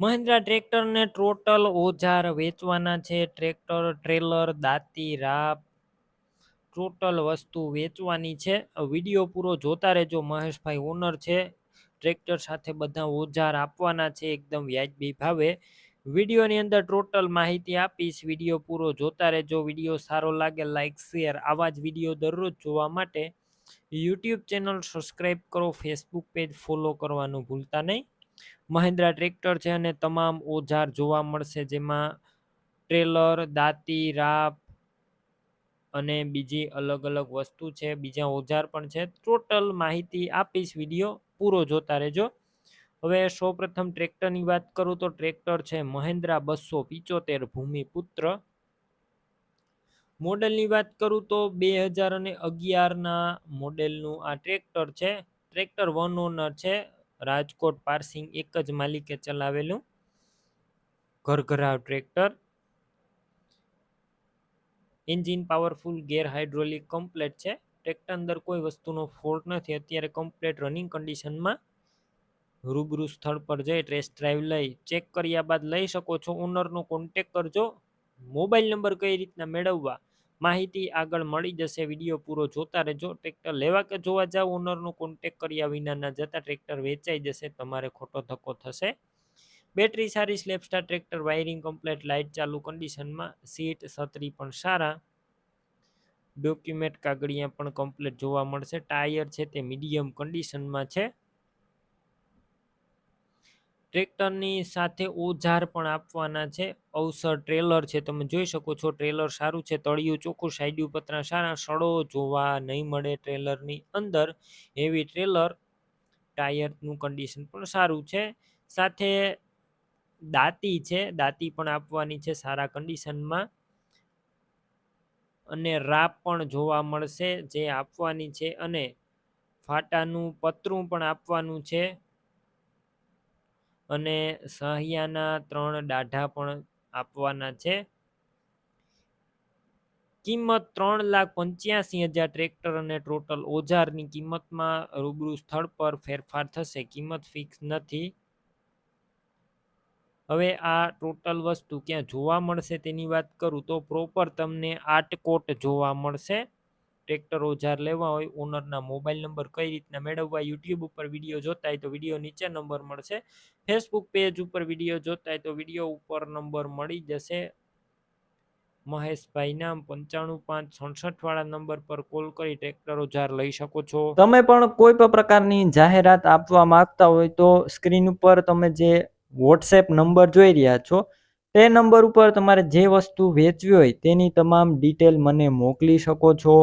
Mahindra ટ્રેક્ટરને total ઓજાર વેચવાના છે. ટ્રેક્ટર, ટ્રેલર, દાંતી રાપ ટોટલ વસ્તુ વેચવાની છે. વીડિયો પૂરો જોતા રહેજો. મહેશભાઈ ઓનર છે. ટ્રેક્ટર સાથે બધા ઓજાર આપવાના છે. એકદમ વ્યાજબી ભાવે. વિડીયોની અંદર ટોટલ માહિતી આપીશ. વીડિયો પૂરો જોતા રહેજો. વીડિયો સારો લાગે લાઇક શેર, આવા જ વીડિયો દરરોજ જોવા માટે યુટ્યુબ ચેનલ સબસ્ક્રાઈબ કરો. ફેસબુક પેજ ફોલો કરવાનું ભૂલતા નહીં. મહિન્દ્રા ટ્રેક્ટર છે અને તમામ ઓજાર જોવા મળશે, જેમાં ટ્રેલર, દાંતી, રાપ અને બીજી અલગ અલગ વસ્તુ છે. બીજા ઓજાર પણ છે. ટોટલ માહિતી આપીશ, વીડિયો પૂરો જોતા રહેજો. હવે સૌપ્રથમ ટ્રેક્ટરની વાત કરું તો ટ્રેક્ટર છે મહેન્દ્રા બસો પિચોતેર ભૂમિપુત્ર. મોડેલની વાત કરું તો બે હજાર અને અગિયારના મોડેલનું આ ટ્રેક્ટર છે. ટ્રેક્ટર વન ઓનર છે. રાજકોટ પાર્સિંગ એક જ માલિકે ચલાવેલું. ઘરઘરાવ tractor. Engine powerful, gear hydraulic, complete છે. ટ્રેક્ટર અંદર કોઈ વસ્તુનો ફોલ્ટ નથી. અત્યારે કમ્પ્લેટ રનિંગ કન્ડિશનમાં રૂબરૂ સ્થળ પર જઈ ટેસ્ટ ડ્રાઈવ લઈ ચેક કર્યા બાદ લઈ શકો છો. ઓનરનો કોન્ટેક કરજો. મોબાઈલ નંબર કઈ રીતના મેળવવા? માહિતી આગળ મળી જશે. વીડિયો પૂરો જોતા રહેજો. ટ્રેક્ટર લેવા કે જોવા જાવ? ઓનરનો કોન્ટેક કર્યા વિનાના જતાં ટ્રેક્ટર વેચાઈ જશે. તમારે ખોટો ધક્કો થશે. બેટરી સારી સ્લેપસ્ટાર ટ્રેક્ટર વાયરિંગ કમ્પ્લેટ લાઇટ ચાલુ કન્ડિશનમાં સીટ છત્રી પણ સારા. ડોક્યુમેન્ટ કાગળિયા પણ કમ્પ્લેટ જોવા મળશે. ટાયર છે તે મીડિયમ કન્ડિશનમાં છે. ટ્રેક્ટરની સાથે ઓજાર પણ આપવાના છે. અવસર ટ્રેલર છે, તમે જોઈ શકો છો. ટ્રેલર સારું છે, તળિયું ચોખ્ખું સાઈડ્યું પતરા સારા, સડો જોવા નહીં મળે ટ્રેલરની અંદર. હેવી ટ્રેલર ટાયરનું કન્ડિશન પણ સારું છે. સાથે દાંતી છે, દાંતી પણ આપવાની છે સારા કન્ડિશનમાં અને રાપ પણ જોવા મળશે જે આપવાની છે અને ફાટાનું પતરું પણ આપવાનું છે. અને સહિયાના ત્રણ દાઢા પણ આપવાના છે. કિંમત ત્રણ લાખ પંચ્યાસી હજાર ટ્રેક્ટર અને ટોટલ ઓજારની કિંમતમાં રૂબરૂ સ્થળ પર ફેરફાર થશે. કિંમત ફિક્સ નથી. હવે આ ટોટલ વસ્તુ ક્યાં જોવા મળશે તેની વાત કરું તો પ્રોપર તમને આટકોટ જોવા મળશે. ટ્રેક્ટર ઓજાર લેવા હોય, ઓનરના મોબાઈલ નંબર કઈ રીતના મેળવવા, યુટ્યુબ ઉપર વીડિયો જોતા હોય તો વીડિયો નીચે નંબર મળશે. ફેસબુક પેજ ઉપર વીડિયો જોતા હોય તો વીડિયો ઉપર નંબર મળી જશે. મહેશભાઈ નામ પંચાણું પાંચ સડસઠ વાળા નંબર પર કોલ કરી ટ્રેક્ટર ઓજાર લઈ શકો છો. તમે પણ કોઈ પણ પ્રકારની જાહેરાત આપવા માંગતા હોય તો સ્ક્રીન ઉપર તમે જે વોટ્સએપ નંબર જોઈ રહ્યા છો, તે નંબર ઉપર તમારે જે વસ્તુ વેચવી હોય તેની તમામ ડિટેલ મને મોકલી શકો છો.